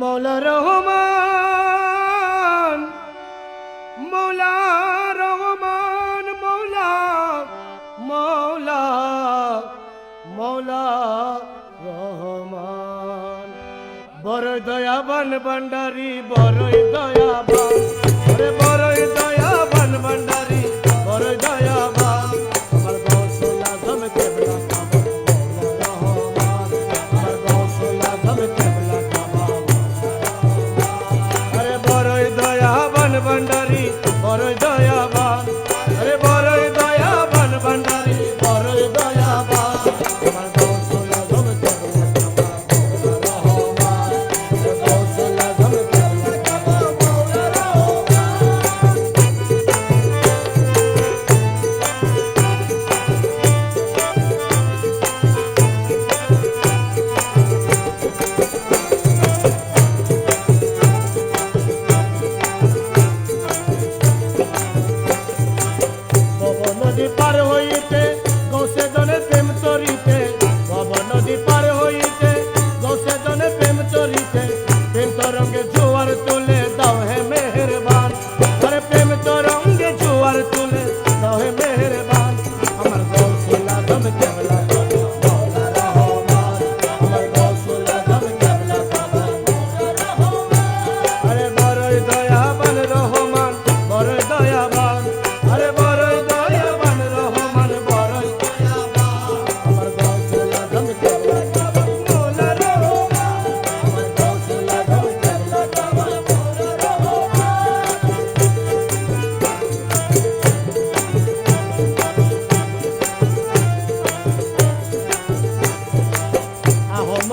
মোলা রহমান, মৌলা রহমান, মৌলা মৌলা মৌলা রহমান। বড় দয়াবান ভান্ডারি, বড়ই দয়াবান। বড়ই দয়াবান ভান্ডারি। para নদী পার হইতে গৌসে দলে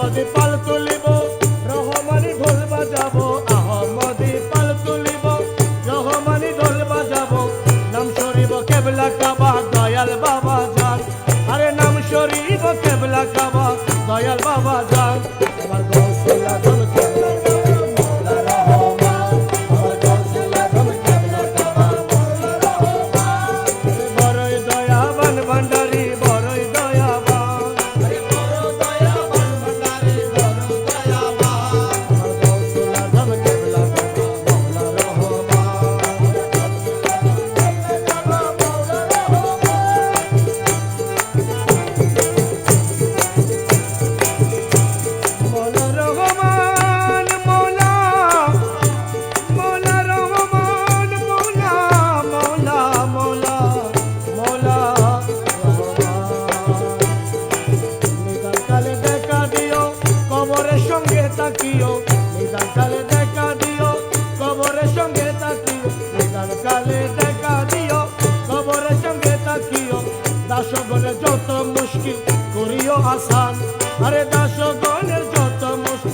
আহমদে পাল তুলিব, রহমানি ঢোল বাজাব, আহমদে পাল তুলিব, রহমানি ঢোল বাজাব। নাম শরীব কেবলা কাবা, দয়াল বাবা যান। আরে নাম শরীব কেবলা কাবা, দয়াল বাবা যান। তাকিও নিদান কালে দেখা দিও, কবরের সঙ্গে তাকিও নিদান কালে দেখা দিও, কবরের সঙ্গে তাকিও। দাসগণের যত মুশকিল, করিও আসান। আরে দাসগণের যত মুশকিল